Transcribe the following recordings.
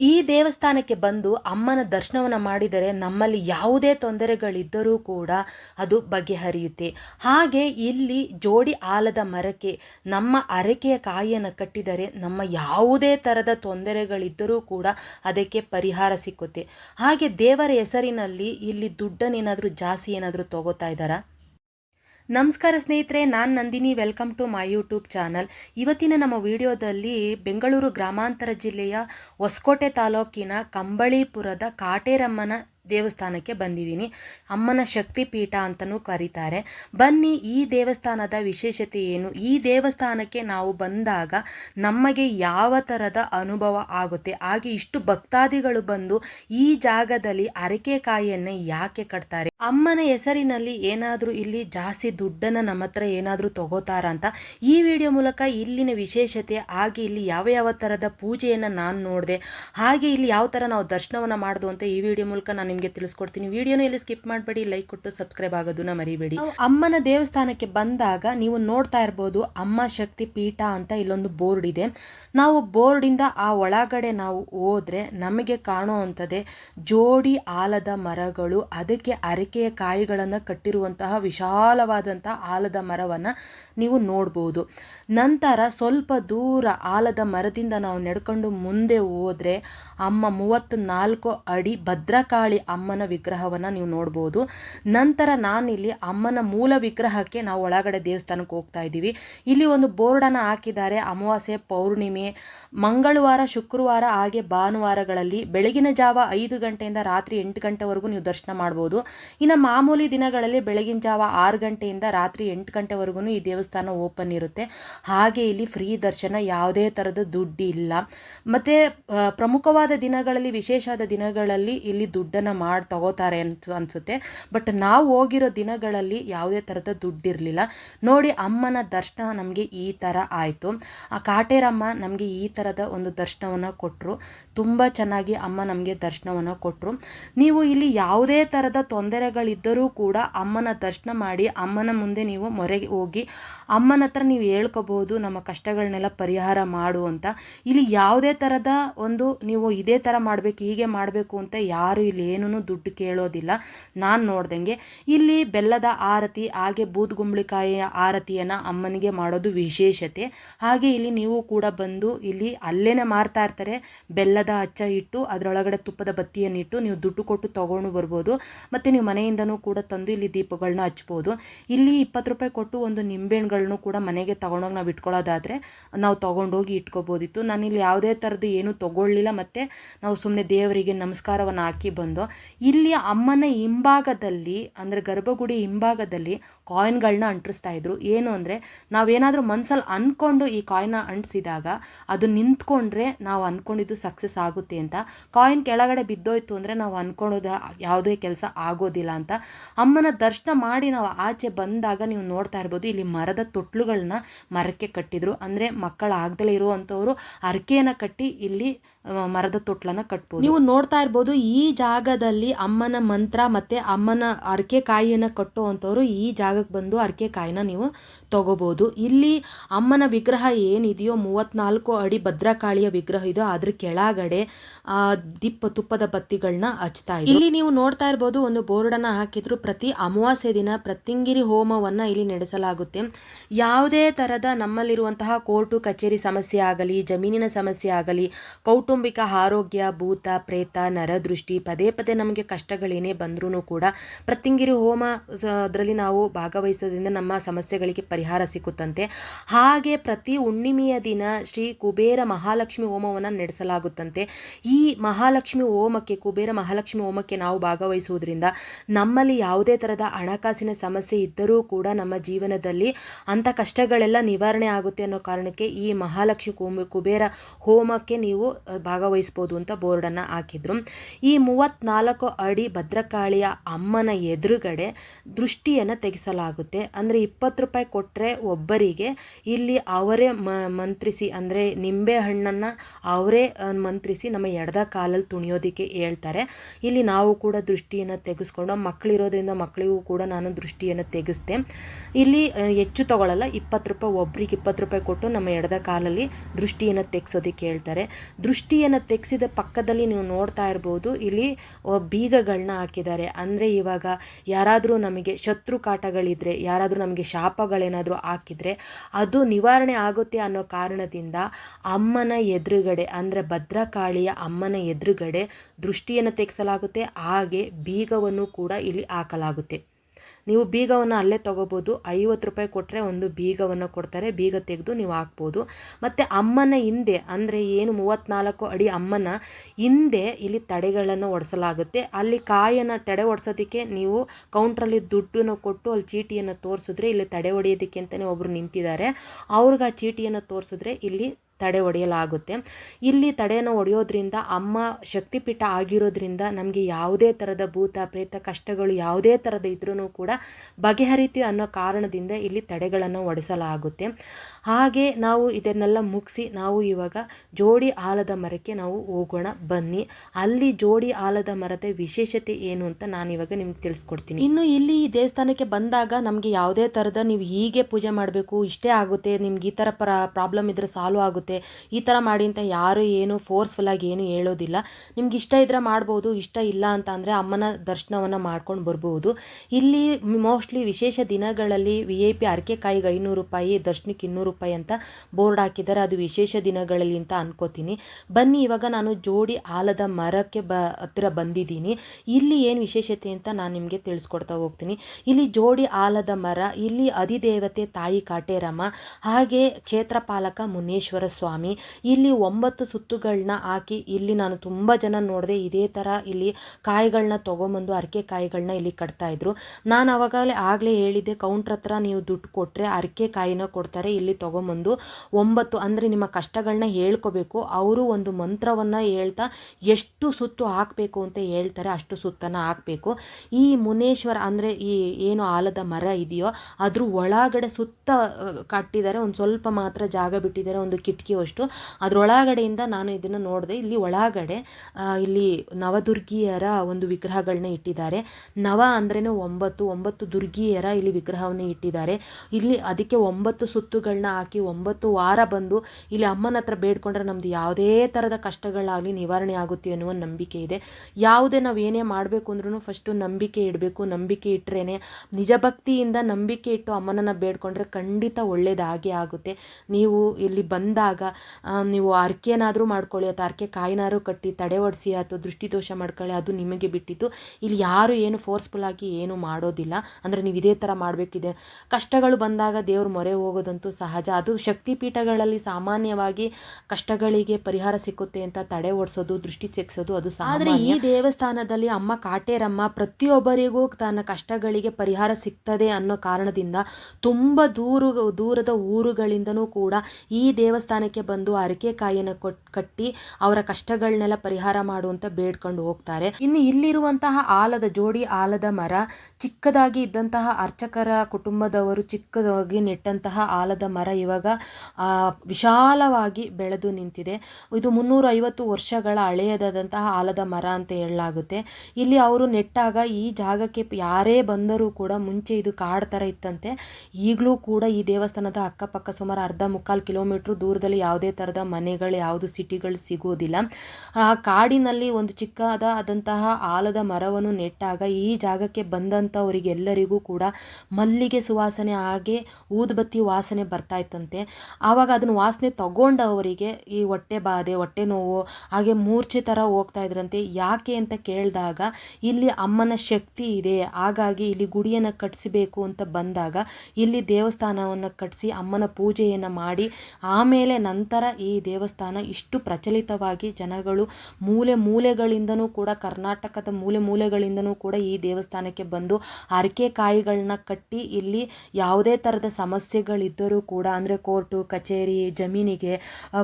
ಈ ದೇವಸ್ಥಾನಕ್ಕೆ ಬಂದು ಅಮ್ಮನ ದರ್ಶನವನ್ನು ಮಾಡಿದರೆ ನಮ್ಮಲ್ಲಿ ಯಾವುದೇ ತೊಂದರೆಗಳಿದ್ದರೂ ಕೂಡ ಅದು ಬಗೆಹರಿಯುತ್ತೆ. ಹಾಗೆ ಇಲ್ಲಿ ಜೋಡಿ ಆಲದ ಮರಕ್ಕೆ ನಮ್ಮ ಅರಕೆಯ ಕಾಯಿಯನ್ನು ಕಟ್ಟಿದರೆ ನಮ್ಮ ಯಾವುದೇ ಥರದ ತೊಂದರೆಗಳಿದ್ದರೂ ಕೂಡ ಅದಕ್ಕೆ ಪರಿಹಾರ ಸಿಕ್ಕುತ್ತೆ. ಹಾಗೆ ದೇವರ ಹೆಸರಿನಲ್ಲಿ ಇಲ್ಲಿ ದುಡ್ಡನ್ನೇನಾದರೂ ಜಾಸ್ತಿ ಏನಾದರೂ ತಗೋತಾ ಇದ್ದಾರಾ? ನಮಸ್ಕಾರ ಸ್ನೇಹಿತರೆ, ನಾನು Nandini. Welcome to my YouTube channel ಇವತ್ತಿನ ನಮ್ಮ ವಿಡಿಯೋದಲ್ಲಿ ಬೆಂಗಳೂರು ಗ್ರಾಮಾಂತರ ಜಿಲ್ಲೆಯ ಹೊಸಕೋಟೆ ತಾಲೂಕಿನ ಕಂಬಳಿಪುರದ ಕಾಟೇರಮ್ಮನ ದೇವಸ್ಥಾನಕ್ಕೆ ಬಂದಿದ್ದೀನಿ. ಅಮ್ಮನ ಶಕ್ತಿ ಪೀಠ ಅಂತಲೂ ಕರೀತಾರೆ. ಬನ್ನಿ, ಈ ದೇವಸ್ಥಾನದ ವಿಶೇಷತೆ ಏನು? ಈ ದೇವಸ್ಥಾನಕ್ಕೆ ನಾವು ಬಂದಾಗ ನಮಗೆ ಯಾವ ಥರದ ಅನುಭವ ಆಗುತ್ತೆ? ಹಾಗೆ ಇಷ್ಟು ಭಕ್ತಾದಿಗಳು ಬಂದು ಈ ಜಾಗದಲ್ಲಿ ಅರಕೆಕಾಯಿಯನ್ನು ಯಾಕೆ ಕಟ್ತಾರೆ? ಅಮ್ಮನ ಹೆಸರಿನಲ್ಲಿ ಏನಾದರೂ ಇಲ್ಲಿ ಜಾಸ್ತಿ ದುಡ್ಡನ್ನು ನಮ್ಮ ಹತ್ರ ಏನಾದರೂ ತಗೋತಾರ ಅಂತ ಈ ವಿಡಿಯೋ ಮೂಲಕ ಇಲ್ಲಿನ ವಿಶೇಷತೆ, ಹಾಗೆ ಇಲ್ಲಿ ಯಾವ ಯಾವ ಥರದ ಪೂಜೆಯನ್ನು ನಾನು ನೋಡಿದೆ, ಹಾಗೆ ಇಲ್ಲಿ ಯಾವ ಥರ ನಾವು ದರ್ಶನವನ್ನು ಮಾಡೋದು ಅಂತ ಈ ವಿಡಿಯೋ ಮೂಲಕ ನಾನು ನಿಮಗೆ ತಿಳಿಸ್ಕೊಡ್ತೀನಿ. ವಿಡಿಯೋನ ಇಲ್ಲಿ ಸ್ಕಿಪ್ ಮಾಡಬೇಡಿ ಲೈಕ್ ಕೊಟ್ಟು ಸಬ್ಸ್ಕ್ರೈಬ್ ಆಗೋದನ್ನ ಮರಿಬೇಡಿ. ಅಮ್ಮನ ದೇವಸ್ಥಾನಕ್ಕೆ ಬಂದಾಗ ನೀವು ನೋಡ್ತಾ ಇರ್ಬೋದು, ಅಮ್ಮ ಶಕ್ತಿ ಪೀಠ ಅಂತ ಇಲ್ಲೊಂದು ಬೋರ್ಡ್ ಇದೆ. ನಾವು ಬೋರ್ಡಿಂದ ಆ ಒಳಗಡೆ ನಾವು ಹೋದ್ರೆ ನಮಗೆ ಕಾಣೋ ಅಂಥದ್ದೇ ಜೋಡಿ ಆಲದ ಮರಗಳು, ಅದಕ್ಕೆ ಅರಕೆಯ ಕಾಯಿಗಳನ್ನು ಕಟ್ಟಿರುವಂತಹ ವಿಶಾಲವಾದಂತಹ ಆಲದ ಮರವನ್ನು ನೀವು ನೋಡ್ಬೋದು. ನಂತರ ಸ್ವಲ್ಪ ದೂರ ಆಲದ ಮರದಿಂದ ನಾವು ನಡ್ಕೊಂಡು ಮುಂದೆ ಹೋದ್ರೆ ಅಮ್ಮ ಮೂವತ್ತ್ನಾಲ್ಕು ಅಡಿ ಭದ್ರಕಾಳಿ ಅಮ್ಮನ ವಿಗ್ರಹವನ್ನು ನೀವು ನೋಡ್ಬೋದು. ನಂತರ ನಾನಿಲ್ಲಿ ಅಮ್ಮನ ಮೂಲ ವಿಗ್ರಹಕ್ಕೆ ನಾವು ಒಳಗಡೆ ದೇವಸ್ಥಾನಕ್ಕೆ ಹೋಗ್ತಾ ಇದ್ದೀವಿ. ಇಲ್ಲಿ ಒಂದು ಬೋರ್ಡನ್ನು ಹಾಕಿದ್ದಾರೆ. ಅಮಾವಾಸ್ಯೆ ಪೌರ್ಣಿಮೆ, ಮಂಗಳವಾರ, ಶುಕ್ರವಾರ, ಹಾಗೆ ಭಾನುವಾರಗಳಲ್ಲಿ ಬೆಳಗಿನ ಜಾವ ಐದು ಗಂಟೆಯಿಂದ ರಾತ್ರಿ ಎಂಟು ಗಂಟೆವರೆಗೂ ನೀವು ದರ್ಶನ ಮಾಡ್ಬೋದು. ಇನ್ನು ಮಾಮೂಲಿ ದಿನಗಳಲ್ಲಿ ಬೆಳಗಿನ ಜಾವ ಆರು ಗಂಟೆಯಿಂದ ರಾತ್ರಿ ಎಂಟು ಗಂಟೆವರೆಗೂ ಈ ದೇವಸ್ಥಾನ ಓಪನ್ ಇರುತ್ತೆ. ಹಾಗೆ ಇಲ್ಲಿ ಫ್ರೀ ದರ್ಶನ, ಯಾವುದೇ ಥರದ ದುಡ್ಡಿಲ್ಲ. ಮತ್ತು ಪ್ರಮುಖವಾದ ದಿನಗಳಲ್ಲಿ, ವಿಶೇಷವಾದ ದಿನಗಳಲ್ಲಿ ಇಲ್ಲಿ ದುಡ್ಡನ್ನು ಮಾಡಿ ತಗೋತಾರೆ ಅಂತ ಅನಿಸುತ್ತೆ. ಬಟ್ ನಾವು ಹೋಗಿರೋ ದಿನಗಳಲ್ಲಿ ಯಾವುದೇ ಥರದ ದುಡ್ಡಿರಲಿಲ್ಲ. ನೋಡಿ ಅಮ್ಮನ ದರ್ಶನ ನಮಗೆ ಈ ಥರ ಆಯಿತು. ಆ ಕಾಟೇರಮ್ಮ ನಮಗೆ ಈ ಥರದ ಒಂದು ದರ್ಶನವನ್ನು ಕೊಟ್ಟರು ತುಂಬ ಚೆನ್ನಾಗಿ ಅಮ್ಮ ನಮಗೆ ದರ್ಶನವನ್ನು ಕೊಟ್ಟರು ನೀವು ಇಲ್ಲಿ ಯಾವುದೇ ಥರದ ತೊಂದರೆಗಳಿದ್ದರೂ ಕೂಡ ಅಮ್ಮನ ದರ್ಶನ ಮಾಡಿ ಅಮ್ಮನ ಮುಂದೆ ನೀವು ಮೊರೆ ಹೋಗಿ ಅಮ್ಮನ ಹತ್ರ ನೀವು ಹೇಳ್ಕೋಬೋದು ನಮ್ಮ ಕಷ್ಟಗಳನ್ನೆಲ್ಲ ಪರಿಹಾರ ಮಾಡು ಅಂತ. ಇಲ್ಲಿ ಯಾವುದೇ ಥರದ ಒಂದು ನೀವು ಇದೇ ಥರ ಮಾಡಬೇಕು, ಹೀಗೆ ಮಾಡಬೇಕು ಅಂತ ಯಾರು ಇಲ್ಲಿ ಏನೂ ದುಡ್ಡು ಕೇಳೋದಿಲ್ಲ. ನಾನು ನೋಡ್ದಂಗೆ ಇಲ್ಲಿ ಬೆಲ್ಲದ ಆರತಿ, ಹಾಗೆ ಬೂದ್ಗುಂಬಳಿಕಾಯಿಯ ಆರತಿಯನ್ನು ಅಮ್ಮನಿಗೆ ಮಾಡೋದು ವಿಶೇಷತೆ. ಹಾಗೆ ಇಲ್ಲಿ ನೀವು ಕೂಡ ಬಂದು ಇಲ್ಲಿ ಅಲ್ಲೇನೆ ಮಾರ್ತಾ ಇರ್ತಾರೆ. ಬೆಲ್ಲದ ಅಚ್ಚ ಇಟ್ಟು, ಅದರೊಳಗಡೆ ತುಪ್ಪದ ಬತ್ತಿಯನ್ನು ಇಟ್ಟು ನೀವು ದುಡ್ಡು ಕೊಟ್ಟು ತೊಗೊಂಡು ಬರ್ಬೋದು. ಮತ್ತು ನೀವು ಮನೆಯಿಂದನೂ ಕೂಡ ತಂದು ಇಲ್ಲಿ ದೀಪಗಳನ್ನ ಹಚ್ಬೋದು. ಇಲ್ಲಿ ಇಪ್ಪತ್ತು ರೂಪಾಯಿ ಕೊಟ್ಟು ಒಂದು ನಿಂಬೆಹಣ್ಣುಗಳನ್ನು ಕೂಡ ಮನೆಗೆ ತೊಗೊಂಡೋಗಿ ನಾವು ಇಟ್ಕೊಳ್ಳೋದಾದರೆ ನಾವು ತೊಗೊಂಡೋಗಿ ಇಟ್ಕೋಬೋದಿತ್ತು. ಇಲ್ಲಿ ಯಾವುದೇ ಥರದ್ದು ಏನೂ ತೊಗೊಳ್ಳಿಲ್ಲ. ಮತ್ತು ನಾವು ಸುಮ್ಮನೆ ದೇವರಿಗೆ ನಮಸ್ಕಾರವನ್ನು ಹಾಕಿ ಬಂದು ಇಲ್ಲಿ ಅಮ್ಮನ ಹಿಂಭಾಗದಲ್ಲಿ, ಅಂದರೆ ಗರ್ಭಗುಡಿ ಹಿಂಭಾಗದಲ್ಲಿ ಕಾಯಿನ್ಗಳನ್ನ ಅಂಟಿಸ್ತಾ ಇದ್ರು. ಏನು ಅಂದರೆ, ನಾವೇನಾದರೂ ಮನಸ್ಸಲ್ಲಿ ಅಂದ್ಕೊಂಡು ಈ ಕಾಯಿನ ಅಂಟಿಸಿದಾಗ ಅದು ನಿಂತ್ಕೊಂಡ್ರೆ ನಾವು ಅಂದ್ಕೊಂಡಿದ್ದು ಸಕ್ಸಸ್ ಆಗುತ್ತೆ ಅಂತ. ಕಾಯಿನ್ ಕೆಳಗಡೆ ಬಿದ್ದೋಯ್ತು ಅಂದರೆ ನಾವು ಅಂದ್ಕೊಳ್ಳೋದು ಯಾವುದೇ ಕೆಲಸ ಆಗೋದಿಲ್ಲ ಅಂತ. ಅಮ್ಮನ ದರ್ಶನ ಮಾಡಿ ನಾವು ಆಚೆ ಬಂದಾಗ ನೀವು ನೋಡ್ತಾ ಇರ್ಬೋದು, ಇಲ್ಲಿ ಮರದ ತೊಟ್ಲುಗಳನ್ನ ಮರಕ್ಕೆ ಕಟ್ಟಿದ್ರು. ಅಂದರೆ ಮಕ್ಕಳಾಗ್ದಲೇ ಇರುವಂಥವ್ರು ಅರಕೆಯನ್ನು ಕಟ್ಟಿ ಇಲ್ಲಿ ಮರದ ತೊಟ್ಲನ್ನು ಕಟ್ಬೋದು. ನೀವು ನೋಡ್ತಾ ಇರ್ಬೋದು, ಈ ಜಾಗದಲ್ಲಿ ಅಮ್ಮನ ಮಂತ್ರ ಮತ್ತು ಅಮ್ಮನ ಅರಕೆ ಕಾಯಿಯನ್ನು ಕಟ್ಟುವಂಥವ್ರು ಈ ಜಾಗಕ್ಕೆ ಬಂದು ಅರಕೆ ಕಾಯಿನ ನೀವು ತಗೋಬೋದು. ಇಲ್ಲಿ ಅಮ್ಮನ ವಿಗ್ರಹ ಏನಿದೆಯೋ ಮೂವತ್ತ್ನಾಲ್ಕು ಅಡಿ ಭದ್ರಕಾಳಿಯ ವಿಗ್ರಹ ಇದೆಯೋ ಅದ್ರ ಕೆಳಗಡೆ ದಿಪ್ಪ ತುಪ್ಪದ ಬತ್ತಿಗಳನ್ನ ಹಚ್ತಾ ಇದೆ ಇಲ್ಲಿ ನೀವು ನೋಡ್ತಾ ಇರ್ಬೋದು ಒಂದು ಬೋರ್ಡನ್ನು ಹಾಕಿದ್ರು. ಪ್ರತಿ ಅಮಾವಾಸ್ಯೆ ದಿನ ಪ್ರತಿಂಗಿರಿ ಹೋಮವನ್ನು ಇಲ್ಲಿ ನಡೆಸಲಾಗುತ್ತೆ. ಯಾವುದೇ ಥರದ ನಮ್ಮಲ್ಲಿರುವಂತಹ ಕೋರ್ಟು, ಕಚೇರಿ ಸಮಸ್ಯೆ ಆಗಲಿ, ಜಮೀನಿನ ಸಮಸ್ಯೆ ಆಗಲಿ, ಕೌಟುಂಬಿಕ ಆರೋಗ್ಯ, ಭೂತ, ಪ್ರೇತ, ನರದೃಷ್ಟಿ ಪದೇ ಪದೇ ನಮಗೆ ಕಷ್ಟಗಳೇನೇ ಬಂದ್ರೂ ಕೂಡ ಪ್ರತಿಂಗಿರಿ ಹೋಮ ಅದರಲ್ಲಿ ನಾವು ಭಾಗವಹಿಸೋದ್ರಿಂದ ನಮ್ಮ ಸಮಸ್ಯೆಗಳಿಗೆ ಪರಿಹಾರ ಸಿಕ್ಕುತ್ತಂತೆ. ಹಾಗೆ ಪ್ರತಿ ಹುಣ್ಣಿಮೆಯ ದಿನ ಶ್ರೀ ಕುಬೇರ ಮಹಾಲಕ್ಷ್ಮಿ ಹೋಮವನ್ನು ನಡೆಸಲಾಗುತ್ತಂತೆ. ಈ ಮಹಾಲಕ್ಷ್ಮಿ ಹೋಮಕ್ಕೆ, ಕುಬೇರ ಮಹಾಲಕ್ಷ್ಮಿ ಹೋಮಕ್ಕೆ ನಾವು ಭಾಗವಹಿಸುವುದರಿಂದ ನಮ್ಮಲ್ಲಿ ಯಾವುದೇ ಥರದ ಹಣಕಾಸಿನ ಸಮಸ್ಯೆ ಇದ್ದರೂ ಕೂಡ ನಮ್ಮ ಜೀವನದಲ್ಲಿ ಅಂಥ ಕಷ್ಟಗಳೆಲ್ಲ ನಿವಾರಣೆ ಆಗುತ್ತೆ ಅನ್ನೋ ಕಾರಣಕ್ಕೆ ಈ ಮಹಾಲಕ್ಷ್ಮಿ ಕುಬೇರ ಹೋಮಕ್ಕೆ ನೀವು ಭಾಗವಹಿಸ್ಬೋದು ಅಂತ ಬೋರ್ಡನ್ನು ಹಾಕಿದ್ರು. ಈ ಮೂವತ್ತ್ನಾಲ್ಕು ಮೂವತ್ತ್ನಾಲ್ಕು ಅಡಿ ಭದ್ರಕಾಳಿಯ ಅಮ್ಮನ ಎದುರುಗಡೆ ದೃಷ್ಟಿಯನ್ನು ತೆಗೆಸಲಾಗುತ್ತೆ. ಅಂದರೆ ಇಪ್ಪತ್ತು ರೂಪಾಯಿ ಕೊಟ್ಟರೆ ಒಬ್ಬರಿಗೆ ಇಲ್ಲಿ ಅವರೇ ಮಂತ್ರಿಸಿ, ಅಂದರೆ ನಿಂಬೆ ಹಣ್ಣನ್ನು ಅವರೇ ಮಂತ್ರಿಸಿ ನಮ್ಮ ಎಡದ ಕಾಲಲ್ಲಿ ತುಣಿಯೋದಕ್ಕೆ ಹೇಳ್ತಾರೆ. ಇಲ್ಲಿ ನಾವು ಕೂಡ ದೃಷ್ಟಿಯನ್ನು ತೆಗೆಸ್ಕೊಂಡು ಮಕ್ಕಳಿರೋದ್ರಿಂದ ಮಕ್ಕಳಿಗೂ ಕೂಡ ನಾನು ದೃಷ್ಟಿಯನ್ನು ತೆಗೆಸ್ದೆ. ಇಲ್ಲಿ ಹೆಚ್ಚು ತಗೊಳ್ಳಲ್ಲ ಇಪ್ಪತ್ತು ರೂಪಾಯಿ ಒಬ್ರಿಗೆ ಇಪ್ಪತ್ತು ರೂಪಾಯಿ ಕೊಟ್ಟು ನಮ್ಮ ಎಡದ ಕಾಲಲ್ಲಿ ದೃಷ್ಟಿಯನ್ನು ತೆಗೆಸೋದಕ್ಕೆ ಹೇಳ್ತಾರೆ. ದೃಷ್ಟಿಯನ್ನು ತೆಗೆಸಿದ ಪಕ್ಕದಲ್ಲಿ ನೀವು ನೋಡ್ತಾ ಇರ್ಬೋದು, ಇಲ್ಲಿ ಬೀಗಗಳನ್ನ ಹಾಕಿದ್ದಾರೆ. ಅಂದರೆ ಇವಾಗ ಯಾರಾದರೂ ನಮಗೆ ಶತ್ರು ಕಾಟಗಳಿದ್ದರೆ ಯಾರಾದರೂ ನಮಗೆ ಶಾಪಗಳೇನಾದರೂ ಹಾಕಿದರೆ, ಅದು ನಿವಾರಣೆ ಆಗುತ್ತೆ ಅನ್ನೋ ಕಾರಣದಿಂದ ಅಮ್ಮನ ಎದುರುಗಡೆ, ಅಂದರೆ ಭದ್ರಕಾಳಿಯ ಅಮ್ಮನ ಎದುರುಗಡೆ ದೃಷ್ಟಿಯನ್ನು ತೆಗೆಸಲಾಗುತ್ತೆ. ಹಾಗೆ ಬೀಗವನ್ನು ಕೂಡ ಇಲ್ಲಿ ಹಾಕಲಾಗುತ್ತೆ. ನೀವು ಬೀಗವನ್ನು ಅಲ್ಲೇ ತೊಗೋಬೋದು. ಐವತ್ತು ರೂಪಾಯಿ ಕೊಟ್ಟರೆ ಒಂದು ಬೀಗವನ್ನು ಕೊಡ್ತಾರೆ. ಬೀಗ ತೆಗೆದು ನೀವು ಹಾಕ್ಬೋದು. ಮತ್ತು ಅಮ್ಮನ ಹಿಂದೆ, ಅಂದರೆ ಏನು ಮೂವತ್ತ್ನಾಲ್ಕು ಅಡಿ ಅಮ್ಮನ ಹಿಂದೆ ಇಲ್ಲಿ ತಡೆಗಳನ್ನು ಒಡಿಸಲಾಗುತ್ತೆ. ಅಲ್ಲಿ ಕಾಯನ್ನು ತಡೆ ಒಡಿಸೋದಕ್ಕೆ ನೀವು ಕೌಂಟ್ರಲ್ಲಿ ದುಡ್ಡನ್ನು ಕೊಟ್ಟು ಅಲ್ಲಿ ಚೀಟಿಯನ್ನು ತೋರಿಸಿದ್ರೆ ಇಲ್ಲಿ ತಡೆ ಹೊಡೆಯೋದಕ್ಕೆ ಅಂತಲೇ ಒಬ್ಬರು ನಿಂತಿದ್ದಾರೆ. ಅವ್ರಿಗೆ ಆ ಚೀಟಿಯನ್ನು ತೋರಿಸಿದ್ರೆ ಇಲ್ಲಿ ತಡೆ ಒಡೆಯಲಾಗುತ್ತೆ. ಇಲ್ಲಿ ತಡೆಯನ್ನು ಒಡೆಯೋದ್ರಿಂದ ಅಮ್ಮ ಶಕ್ತಿಪೀಠ ಆಗಿರೋದ್ರಿಂದ ನಮಗೆ ಯಾವುದೇ ಥರದ ಭೂತ, ಪ್ರೇತ ಕಷ್ಟಗಳು ಯಾವುದೇ ಥರದ ಇದ್ರೂ ಕೂಡ ಬಗೆಹರಿತೀವಿ ಅನ್ನೋ ಕಾರಣದಿಂದ ಇಲ್ಲಿ ತಡೆಗಳನ್ನು ಒಡೆಸಲಾಗುತ್ತೆ. ಹಾಗೆ ನಾವು ಇದನ್ನೆಲ್ಲ ಮುಗಿಸಿ ನಾವು ಇವಾಗ ಜೋಡಿ ಆಲದ ಮರಕ್ಕೆ ನಾವು ಹೋಗೋಣ. ಬನ್ನಿ. ಅಲ್ಲಿ ಜೋಡಿ ಆಲದ ಮರದ ವಿಶೇಷತೆ ಏನು ಅಂತ ನಾನು ಇವಾಗ ನಿಮ್ಗೆ ತಿಳಿಸ್ಕೊಡ್ತೀನಿ. ಇನ್ನು ಇಲ್ಲಿ ಈ ದೇವಸ್ಥಾನಕ್ಕೆ ಬಂದಾಗ ನಮಗೆ ಯಾವುದೇ ಥರದ ನೀವು ಹೀಗೆ ಪೂಜೆ ಮಾಡಬೇಕು, ಇಷ್ಟೇ ಆಗುತ್ತೆ, ನಿಮ್ಗೆ ಈ ಥರ ಪ್ರ ಪ್ರಾಬ್ಲಮ್ ಇದ್ರೆ ಸಾಲ್ವ್ ಆಗುತ್ತೆ ಈ ಥರ ಮಾಡಿ ಅಂತ ಯಾರು ಏನು ಫೋರ್ಸ್ಫುಲ್ಲಾಗಿ ಏನು ಹೇಳೋದಿಲ್ಲ. ನಿಮ್ಗೆ ಇಷ್ಟ ಇದ್ರೆ ಮಾಡ್ಬೋದು, ಇಷ್ಟ ಇಲ್ಲ ಅಂತ ಅಂದರೆ ಅಮ್ಮನ ದರ್ಶನವನ್ನು ಮಾಡ್ಕೊಂಡು ಬರ್ಬೋದು. ಇಲ್ಲಿ ಮೋಸ್ಟ್ಲಿ ವಿಶೇಷ ದಿನಗಳಲ್ಲಿ ವಿ ಐ ಪಿ ಅರಕೆಕಾಯಿಗೆ ಐನೂರು ರೂಪಾಯಿ, ದರ್ಶನಕ್ಕೆ ಇನ್ನೂರು ರೂಪಾಯಿ ಅಂತ ಬೋರ್ಡ್ ಹಾಕಿದ್ದಾರೆ. ಅದು ವಿಶೇಷ ದಿನಗಳಲ್ಲಿ ಅಂತ ಅನ್ಕೋತೀನಿ. ಬನ್ನಿ, ಇವಾಗ ನಾನು ಜೋಡಿ ಆಲದ ಮರಕ್ಕೆ ಬ ಹತ್ತಿರ ಬಂದಿದ್ದೀನಿ. ಇಲ್ಲಿ ಏನು ವಿಶೇಷತೆ ಅಂತ ನಾನು ನಿಮಗೆ ತಿಳಿಸ್ಕೊಡ್ತಾ ಹೋಗ್ತೀನಿ. ಇಲ್ಲಿ ಜೋಡಿ ಆಲದ ಮರ, ಇಲ್ಲಿ ಅಧಿದೇವತೆ ತಾಯಿ ಕಾಟೇರಮ್ಮ ಹಾಗೆ ಕ್ಷೇತ್ರಪಾಲಕ ಮುನೇಶ್ವರ ಸ್ವಾಮಿ. ಇಲ್ಲಿ ಒಂಬತ್ತು ಸುತ್ತುಗಳನ್ನ ಹಾಕಿ ಇಲ್ಲಿ ನಾನು ತುಂಬ ಜನ ನೋಡಿದೆ ಇದೇ ಥರ ಇಲ್ಲಿ ಕಾಯಿಗಳನ್ನ ತೊಗೊಂಬಂದು, ಅರಕೆ ಕಾಯಿಗಳನ್ನ ಇಲ್ಲಿ ಕಟ್ತಾಯಿದ್ರು ನಾನು ಅವಾಗಲೇ ಆಗಲೇ ಹೇಳಿದ್ದೆ, ಕೌಂಟ್ರ್ ಹತ್ರ ನೀವು ದುಡ್ಡು ಕೊಟ್ಟರೆ ಅರಕೆ ಕಾಯಿನ ಕೊಡ್ತಾರೆ, ಇಲ್ಲಿ ತೊಗೊಂಬಂದು ಒಂಬತ್ತು ಅಂದರೆ ನಿಮ್ಮ ಕಷ್ಟಗಳನ್ನ ಹೇಳ್ಕೋಬೇಕು. ಅವರು ಒಂದು ಮಂತ್ರವನ್ನು ಹೇಳ್ತಾ ಎಷ್ಟು ಸುತ್ತು ಹಾಕಬೇಕು ಅಂತ ಹೇಳ್ತಾರೆ, ಅಷ್ಟು ಸುತ್ತನ್ನು ಹಾಕಬೇಕು. ಈ ಮುನೇಶ್ವರ ಅಂದರೆ ಈ ಏನು ಆಲದ ಮರ ಇದೆಯೋ, ಅದ್ರ ಒಳಗಡೆ ಸುತ್ತ ಕಟ್ಟಿದ್ದಾರೆ. ಒಂದು ಸ್ವಲ್ಪ ಮಾತ್ರ ಜಾಗ ಬಿಟ್ಟಿದ್ದಾರೆ, ಒಂದು ಕಿಟಕಿ ಅಷ್ಟು, ಅದರೊಳಗಡೆಯಿಂದ ನಾನು ಇದನ್ನು ನೋಡಿದೆ, ಇಲ್ಲಿ ಒಳಗಡೆ ಇಲ್ಲಿ ನವದುರ್ಗಿಯರ ಒಂದು ವಿಗ್ರಹಗಳನ್ನ ಇಟ್ಟಿದ್ದಾರೆ. ನವ ಅಂದ್ರೇ ಒಂಬತ್ತು ಒಂಬತ್ತು ದುರ್ಗಿಯರ ಇಲ್ಲಿ ವಿಗ್ರಹವನ್ನು ಇಟ್ಟಿದ್ದಾರೆ. ಇಲ್ಲಿ ಅದಕ್ಕೆ ಒಂಬತ್ತು ಸುತ್ತುಗಳನ್ನ ಹಾಕಿ ಒಂಬತ್ತು ವಾರ ಬಂದು ಇಲ್ಲಿ ಅಮ್ಮನ ಹತ್ರ ಬೇಡ್ಕೊಂಡ್ರೆ ನಮ್ದು ಯಾವುದೇ ಥರದ ಕಷ್ಟಗಳಾಗಲಿ ನಿವಾರಣೆ ಆಗುತ್ತೆ ಅನ್ನುವ ನಂಬಿಕೆ ಇದೆ. ಯಾವುದೇ ನಾವು ಏನೇ ಮಾಡಬೇಕು ಅಂದ್ರೂ ಫಸ್ಟು ನಂಬಿಕೆ ಇಡಬೇಕು, ನಂಬಿಕೆ ಇಟ್ಟರೇನೆ ನಿಜ ಭಕ್ತಿಯಿಂದ ನಂಬಿಕೆ ಇಟ್ಟು ಅಮ್ಮನನ್ನು ಬೇಡ್ಕೊಂಡ್ರೆ ಖಂಡಿತ ಒಳ್ಳೆಯದಾಗೇ ಆಗುತ್ತೆ. ನೀವು ಇಲ್ಲಿ ಬಂದಾಗ ನೀವು ಅರ್ಕೆನಾದರೂ ಮಾಡ್ಕೊಳ್ಳಿ ಅಥವಾ ಅರ್ಕೆ ಕಾಯಿನಾರು ಕಟ್ಟಿ ತಡೆ ಒಡಿಸಿ ಅಥವಾ ದೃಷ್ಟಿದೋಷ ಮಾಡ್ಕೊಳ್ಳಿ ಅದು ನಿಮಗೆ ಬಿಟ್ಟಿತ್ತು ಇಲ್ಲಿ ಯಾರು ಏನು ಫೋರ್ಸ್ಫುಲ್ಲಾಗಿ ಏನು ಮಾಡೋದಿಲ್ಲ. ಅಂದರೆ ನೀವು ಇದೇ ಥರ ಮಾಡಬೇಕಿದೆ. ಕಷ್ಟಗಳು ಬಂದಾಗ ದೇವ್ರ ಮೊರೆ ಹೋಗೋದಂತೂ ಸಹಜ. ಅದು ಶಕ್ತಿ ಪೀಠಗಳಲ್ಲಿ ಸಾಮಾನ್ಯವಾಗಿ ಕಷ್ಟಗಳಿಗೆ ಪರಿಹಾರ ಸಿಕ್ಕುತ್ತೆ ಅಂತ ತಡೆ ಓಡಿಸೋದು ದೃಷ್ಟಿ ಚೆಕ್ಸೋದು ಅದು ಆದರೆ ಈ ದೇವಸ್ಥಾನದಲ್ಲಿ ಅಮ್ಮ ಕಾಟೇರಮ್ಮ ಪ್ರತಿಯೊಬ್ಬರಿಗೂ ತನ್ನ ಕಷ್ಟಗಳಿಗೆ ಪರಿಹಾರ ಸಿಗ್ತದೆ ಅನ್ನೋ ಕಾರಣದಿಂದ ತುಂಬ ದೂರ ದೂರದ ಊರುಗಳಿಂದನೂ ಕೂಡ ಈ ದೇವಸ್ಥಾನಕ್ಕೆ ಬಂದು ಕಾಯಿನ ಕೊಟ್, ಕಟ್ಟಿ ಅವರ ಕಷ್ಟಗಳನ್ನೆಲ್ಲ ಪರಿಹಾರ ಮಾಡುವಂತ ಬೇಡ್ಕೊಂಡು ಹೋಗ್ತಾರೆ. ಇನ್ನು ಇಲ್ಲಿರುವಂತಹ ಆಲದ ಜೋಡಿ ಆಲದ ಮರ, ಚಿಕ್ಕದಾಗಿ ಇದ್ದಂತಹ ಅರ್ಚಕರ ಕುಟುಂಬದವರು ಚಿಕ್ಕದಾಗಿ ನೆಟ್ಟಂತಹ ಆಲದ ಮರ ಇವಾಗ ವಿಶಾಲವಾಗಿ ಬೆಳೆದು ನಿಂತಿದೆ. ಇದು ಮುನ್ನೂರ ಐವತ್ತು ವರ್ಷಗಳ ಹಳೆಯದಾದಂತಹ ಆಲದ ಮರ ಅಂತ ಹೇಳಲಾಗುತ್ತೆ. ಇಲ್ಲಿ ಅವರು ನೆಟ್ಟಾಗ ಈ ಜಾಗಕ್ಕೆ ಯಾರೇ ಬಂದರೂ ಕೂಡ ಮುಂಚೆ ಇದು ಕಾಡು ಇತ್ತಂತೆ. ಈಗಲೂ ಕೂಡ ಈ ದೇವಸ್ಥಾನದ ಅಕ್ಕಪಕ್ಕ ಸುಮಾರು ಅರ್ಧ ಮುಕ್ಕಾಲು ಕಿಲೋಮೀಟ್ರ್ ದೂರದಲ್ಲಿ ಯಾವುದೇ ಥರದ ಮನೆಗಳು, ಯಾವುದು ಸಿಟಿಗಳು ಸಿಗೋದಿಲ್ಲ. ಆ ಕಾಡಿನಲ್ಲಿ ಒಂದು ಚಿಕ್ಕದ ಆದಂತಹ ಆಲದ ಮರವನ್ನು ನೆಟ್ಟಾಗ ಈ ಜಾಗಕ್ಕೆ ಬಂದಂಥವರಿಗೆಲ್ಲರಿಗೂ ಕೂಡ ಮಲ್ಲಿಗೆ ಸುವಾಸನೆ ಹಾಗೆ ಊದುಬತ್ತಿ ವಾಸನೆ ಬರ್ತಾ ಇತ್ತಂತೆ. ಆವಾಗ ಅದನ್ನು ವಾಸನೆ ತಗೊಂಡವರಿಗೆ ಈ ಹೊಟ್ಟೆ ಬಾಧೆ, ಹೊಟ್ಟೆ ನೋವು, ಹಾಗೆ ಮೂರ್ಛೆ ಥರ ಹೋಗ್ತಾ ಇದ್ರಂತೆ. ಯಾಕೆ ಅಂತ ಕೇಳಿದಾಗ, ಇಲ್ಲಿ ಅಮ್ಮನ ಶಕ್ತಿ ಇದೆ, ಹಾಗಾಗಿ ಇಲ್ಲಿ ಗುಡಿಯನ್ನು ಕಟ್ಟಿಸಬೇಕು ಅಂತ ಬಂದಾಗ ಇಲ್ಲಿ ದೇವಸ್ಥಾನವನ್ನು ಕಟ್ಟಿಸಿ ಅಮ್ಮನ ಪೂಜೆಯನ್ನು ಮಾಡಿ, ಆಮೇಲೆ ನಂತರ ಈ ದೇವಸ್ಥಾನ ಇಷ್ಟು ಪ್ರಚಲಿತವಾಗಿ ಜನಗಳು ಮೂಲೆ ಮೂಲೆಗಳಿಂದನೂ ಕೂಡ ಕರ್ನಾಟಕದ ಮೂಲೆ ಮೂಲೆಗಳಿಂದನೂ ಕೂಡ ಈ ದೇವಸ್ಥಾನಕ್ಕೆ ಬಂದು ಹರಕೆ ಕಾಯಿಗಳನ್ನ ಕಟ್ಟಿ ಇಲ್ಲಿ ಯಾವುದೇ ಥರದ ಸಮಸ್ಯೆಗಳಿದ್ದರೂ ಕೂಡ ಅಂದರೆ ಕೋರ್ಟು, ಕಚೇರಿ, ಜಮೀನಿಗೆ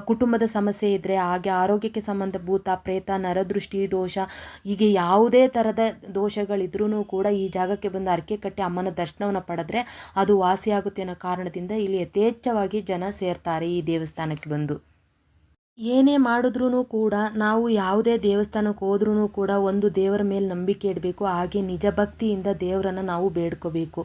ಕುಟುಂಬದ ಸಮಸ್ಯೆ ಇದ್ದರೆ ಹಾಗೆ ಆರೋಗ್ಯಕ್ಕೆ ಸಂಬಂಧ ಭೂತ, ಪ್ರೇತ, ನರದೃಷ್ಟಿ, ದೋಷ, ಹೀಗೆ ಯಾವುದೇ ಥರದ ದೋಷಗಳಿದ್ರೂ ಕೂಡ ಈ ಜಾಗಕ್ಕೆ ಬಂದು ಹರಕೆ ಕಟ್ಟಿ ಅಮ್ಮನ ದರ್ಶನವನ್ನು ಪಡೆದ್ರೆ ಅದು ವಾಸಿಯಾಗುತ್ತೆ ಅನ್ನೋ ಕಾರಣದಿಂದ ಇಲ್ಲಿ ಯಥೇಚ್ಛವಾಗಿ ಜನ ಸೇರ್ತಾರೆ ಈ ದೇವಸ್ಥಾನಕ್ಕೆ ಬಂದು ಏನೇ ಮಾಡಿದ್ರೂ ಕೂಡ ನಾವು ಯಾವುದೇ ದೇವಸ್ಥಾನಕ್ಕೆ ಹೋದ್ರೂ ಕೂಡ ಒಂದು ದೇವರ ಮೇಲೆ ನಂಬಿಕೆ ಇಡಬೇಕು, ಹಾಗೆ ನಿಜ ಭಕ್ತಿಯಿಂದ ದೇವರನ್ನು ನಾವು ಬೇಡ್ಕೋಬೇಕು.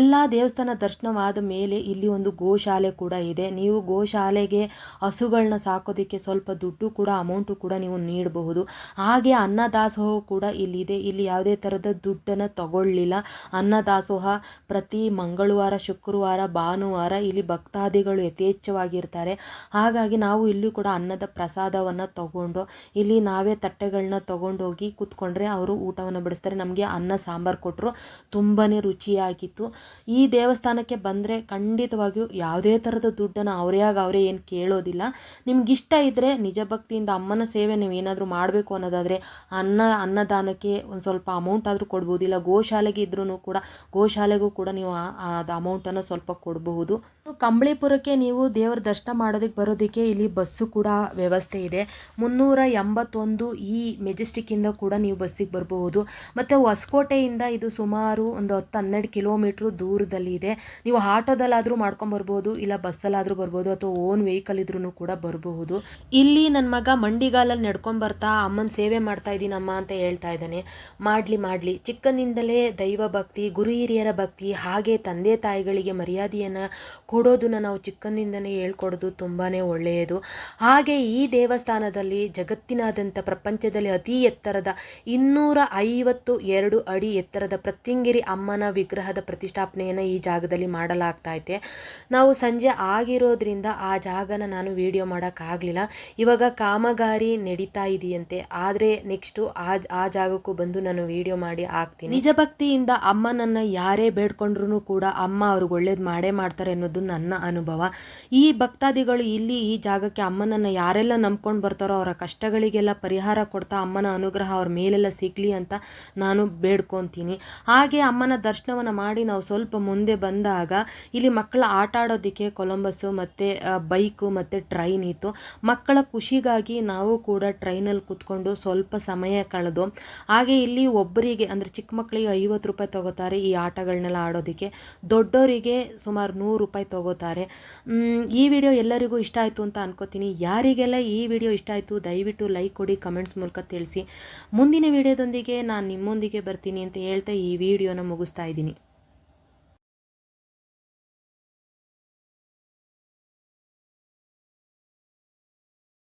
ಎಲ್ಲ ದೇವಸ್ಥಾನ ದರ್ಶನವಾದ ಮೇಲೆ ಇಲ್ಲಿ ಒಂದು ಗೋಶಾಲೆ ಕೂಡ ಇದೆ. ನೀವು ಗೋಶಾಲೆಗೆ ಹಸುಗಳನ್ನ ಸಾಕೋದಕ್ಕೆ ಸ್ವಲ್ಪ ದುಡ್ಡು ಕೂಡ, ಅಮೌಂಟು ಕೂಡ ನೀವು ನೀಡಬಹುದು. ಹಾಗೆ ಅನ್ನದಾಸೋಹ ಕೂಡ ಇಲ್ಲಿದೆ. ಇಲ್ಲಿ ಯಾವುದೇ ಥರದ ದುಡ್ಡನ್ನು ತಗೊಳ್ಳಿಲ್ಲ. ಅನ್ನದಾಸೋಹ ಪ್ರತಿ ಮಂಗಳವಾರ, ಶುಕ್ರವಾರ, ಭಾನುವಾರ ಇಲ್ಲಿ ಭಕ್ತಾದಿಗಳು ಯಥೇಚ್ಛವಾಗಿರ್ತಾರೆ. ಹಾಗಾಗಿ ನಾವು ಇಲ್ಲೂ ಕೂಡ ಅನ್ನದ ಪ್ರಸಾದವನ್ನು ತಗೊಂಡು ಇಲ್ಲಿ ನಾವೇ ತಟ್ಟೆಗಳನ್ನ ತಗೊಂಡೋಗಿ ಕೂತ್ಕೊಂಡ್ರೆ ಅವರು ಊಟವನ್ನು ಬಡಿಸ್ತಾರೆ. ನಮಗೆ ಅನ್ನ, ಸಾಂಬಾರು ಕೊಟ್ಟರು ತುಂಬಾ ರುಚಿಯಾಗಿತ್ತು. ಈ ದೇವಸ್ಥಾನಕ್ಕೆ ಬಂದರೆ ಖಂಡಿತವಾಗಿಯೂ ಯಾವುದೇ ಥರದ ದುಡ್ಡನ್ನು ಅವರೇ ಅವರೇ ಏನು ಕೇಳೋದಿಲ್ಲ. ನಿಮ್ಗೆ ಇಷ್ಟ ಇದ್ದರೆ ನಿಜ ಭಕ್ತಿಯಿಂದ ಅಮ್ಮನ ಸೇವೆ ನೀವು ಏನಾದರೂ ಮಾಡಬೇಕು ಅನ್ನೋದಾದರೆ ಅನ್ನ, ಅನ್ನದಾನಕ್ಕೆ ಒಂದು ಸ್ವಲ್ಪ ಅಮೌಂಟ್ ಆದರೂ ಕೊಡ್ಬೋದು. ಇಲ್ಲ ಗೋಶಾಲೆಗೆ ಇದ್ರೂ ಕೂಡ, ಗೋಶಾಲೆಗೂ ಕೂಡ ನೀವು ಅದು ಅಮೌಂಟನ್ನು ಸ್ವಲ್ಪ ಕೊಡಬಹುದು. ಕಂಬಳಿಪುರಕ್ಕೆ ನೀವು ದೇವರ ದರ್ಶನ ಮಾಡೋದಕ್ಕೆ ಬರೋದಕ್ಕೆ ಇಲ್ಲಿ ಬಸ್ಸು ವ್ಯವಸ್ಥೆ ಇದೆ. ಮುನ್ನೂರ ಎಂಬತ್ತೊಂದು ಈ ಮೆಜೆಸ್ಟಿಕ್ಕಿಂದ ಕೂಡ ನೀವು ಬಸ್ಸಿಗೆ ಬರಬಹುದು. ಮತ್ತು ಹೊಸಕೋಟೆಯಿಂದ ಇದು ಸುಮಾರು ಒಂದು ಹತ್ತು ಹನ್ನೆರಡು ಕಿಲೋಮೀಟ್ರ್ ದೂರದಲ್ಲಿ ಇದೆ. ನೀವು ಆಟೋದಲ್ಲಾದರೂ ಮಾಡ್ಕೊಂಬರ್ಬೋದು ಇಲ್ಲ ಬಸ್ಸಲ್ಲಾದರೂ ಬರ್ಬೋದು, ಅಥವಾ ಓನ್ ವೆಹಿಕಲ್ ಇದ್ರೂ ಕೂಡ ಬರಬಹುದು. ಇಲ್ಲಿ ನನ್ನ ಮಗ ಮಂಡಿಗಾಲಲ್ಲಿ ನಡ್ಕೊಂಡು ಬರ್ತಾ, ಅಮ್ಮನ ಸೇವೆ ಮಾಡ್ತಾ ಇದ್ದೀನಮ್ಮ ಅಂತ ಹೇಳ್ತಾ ಇದ್ದಾನೆ. ಮಾಡಲಿ ಮಾಡಲಿ. ಚಿಕ್ಕನಿಂದಲೇ ದೈವ ಭಕ್ತಿ, ಗುರು ಹಿರಿಯರ ಭಕ್ತಿ, ಹಾಗೆ ತಂದೆ ತಾಯಿಗಳಿಗೆ ಮರ್ಯಾದೆಯನ್ನು ಕೊಡೋದನ್ನ ನಾವು ಚಿಕ್ಕನಿಂದನೇ ಹೇಳ್ಕೊಡೋದು ತುಂಬಾ ಒಳ್ಳೆಯದು. ಹಾಗೆ ಈ ದೇವಸ್ಥಾನದಲ್ಲಿ ಜಗತ್ತಿನಾದ್ಯಂತ ಪ್ರಪಂಚದಲ್ಲಿ ಅತಿ ಎತ್ತರದ ಇನ್ನೂರ ಐವತ್ತು ಎರಡು ಅಡಿ ಎತ್ತರದ ಪ್ರತ್ಯಂಗಿರಿ ಅಮ್ಮನ ವಿಗ್ರಹದ ಪ್ರತಿಷ್ಠಾಪನೆಯನ್ನು ಈ ಜಾಗದಲ್ಲಿ ಮಾಡಲಾಗ್ತಾ ಇದೆ ನಾವು ಸಂಜೆ ಆಗಿರೋದ್ರಿಂದ ಆ ಜಾಗನ ನಾನು ವಿಡಿಯೋ ಮಾಡೋಕ್ಕಾಗಲಿಲ್ಲ ಇವಾಗ ಕಾಮಗಾರಿ ನಡೀತಾ ಇದೆಯಂತೆ. ಆದರೆ ನೆಕ್ಸ್ಟು ಆ ಆ ಜಾಗಕ್ಕೂ ಬಂದು ನಾನು ವಿಡಿಯೋ ಮಾಡಿ ಹಾಕ್ತೀನಿ. ನಿಜ ಭಕ್ತಿಯಿಂದ ಅಮ್ಮನನ್ನು ಯಾರೇ ಬೇಡ್ಕೊಂಡ್ರೂ ಕೂಡ ಅಮ್ಮ ಅವ್ರಿಗೆ ಒಳ್ಳೇದು ಮಾಡೇ ಮಾಡ್ತಾರೆ ಅನ್ನೋದು ನನ್ನ ಅನುಭವ. ಈ ಭಕ್ತಾದಿಗಳು ಇಲ್ಲಿ ಈ ಜಾಗಕ್ಕೆ ಅಮ್ಮನನ್ನು ಯಾರೆಲ್ಲ ನಂಬ್ಕೊಂಡು ಬರ್ತಾರೋ ಅವರ ಕಷ್ಟಗಳಿಗೆಲ್ಲ ಪರಿಹಾರ ಕೊಡ್ತಾ ಅಮ್ಮನ ಅನುಗ್ರಹ ಅವ್ರ ಮೇಲೆಲ್ಲ ಸಿಗಲಿ ಅಂತ ನಾನು ಬೇಡ್ಕೊತೀನಿ. ಹಾಗೆ ಅಮ್ಮನ ದರ್ಶನವನ್ನು ಮಾಡಿ ನಾವು ಸ್ವಲ್ಪ ಮುಂದೆ ಬಂದಾಗ ಇಲ್ಲಿ ಮಕ್ಕಳ ಆಟ ಆಡೋದಕ್ಕೆ ಕೊಲಂಬಸ್ಸು ಮತ್ತು ಬೈಕು ಮತ್ತು ಟ್ರೈನ್ ಇತ್ತು. ಮಕ್ಕಳ ಖುಷಿಗಾಗಿ ನಾವು ಕೂಡ ಟ್ರೈನಲ್ಲಿ ಕೂತ್ಕೊಂಡು ಸ್ವಲ್ಪ ಸಮಯ ಕಳೆದು, ಹಾಗೆ ಇಲ್ಲಿ ಒಬ್ಬರಿಗೆ ಅಂದರೆ ಚಿಕ್ಕ ಮಕ್ಕಳಿಗೆ ಐವತ್ತು ರೂಪಾಯಿ ತಗೋತಾರೆ ಈ ಆಟಗಳನ್ನೆಲ್ಲ ಆಡೋದಕ್ಕೆ. ದೊಡ್ಡವರಿಗೆ ಸುಮಾರು ನೂರು ರೂಪಾಯಿ ತಗೋತಾರೆ. ಈ ವಿಡಿಯೋ ಎಲ್ಲರಿಗೂ ಇಷ್ಟ ಆಯಿತು ಅಂತ ಅನ್ಕೋತೀನಿ. ಯಾರಿಗೆಲ್ಲ ಈ ವಿಡಿಯೋ ಇಷ್ಟ ಆಯಿತು, ದಯವಿಟ್ಟು ಲೈಕ್ ಕೊಡಿ ಕಮೆಂಟ್ಸ್ ಮೂಲಕ ತಿಳಿಸಿ. ಮುಂದಿನ ವಿಡಿಯೋದೊಂದಿಗೆ ನಾನು ನಿಮ್ಮೊಂದಿಗೆ ಬರ್ತೀನಿ ಅಂತ ಹೇಳ್ತಾ ಈ ವಿಡಿಯೋನ ಮುಗಿಸ್ತಾ ಇದ್ದೀನಿ.